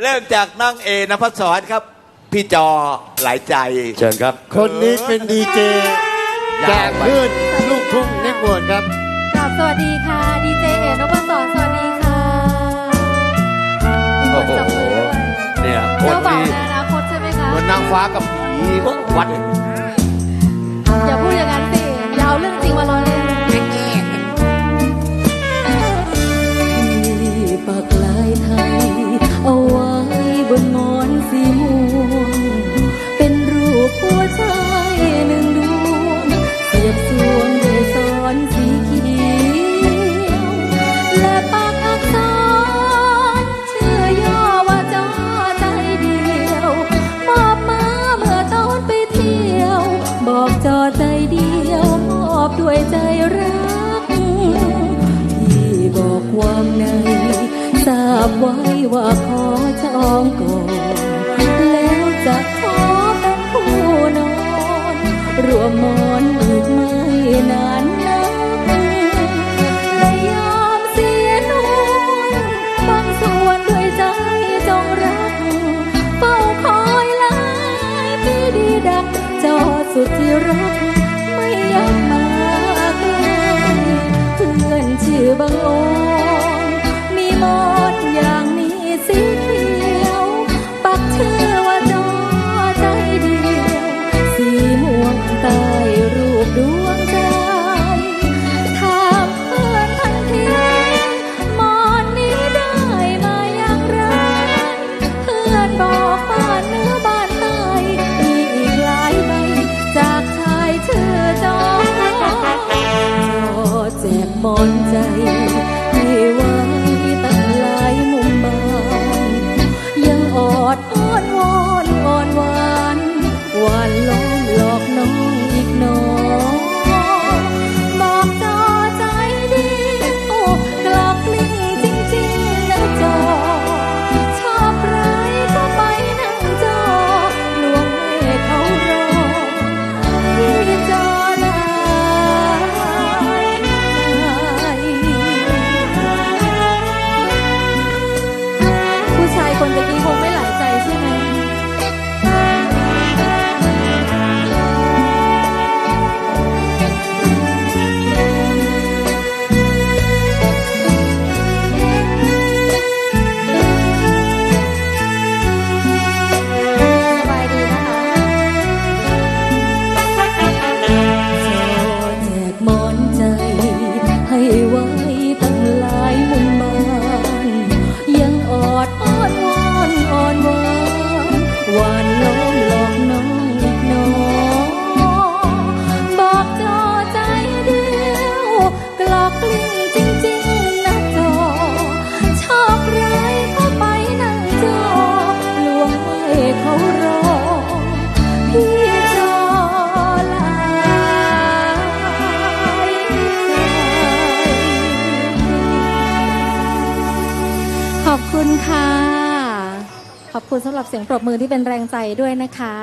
เริ่มจากน้องเอนภัสสรครับ พี่จอหลายใจ เชิญครับ คนนี้เป็นดีเจยาวแจกคลื่นลูกทุ่งเน็ตเวิร์ดครับ กราบสวัสดีค่ะดีเจเอนพศรสวัสดีค่ะมีคนจับมือด้วยเนี่ยคเจ้านบ่าวที่ในอนาคตใช่ไหมคะ เหมือนนางฟ้ากับผีวัด อบด้วยใจรัก ที่บอกความในทราบไว้ว่าขอจองก่อนแล้วจะขอเป็นผู้นอนรวมหมอนอีกไม่นานนักและยอมเสียนวลบางส่วนด้วยใจจงรักเฝ้าคอยหลายปีดีดักจอสุดที่รัก มอนใจ อบคุณค่ะ ขอบคุณสำหรับเสียงปรบมือที่เป็นแรงใจด้วยนะคะ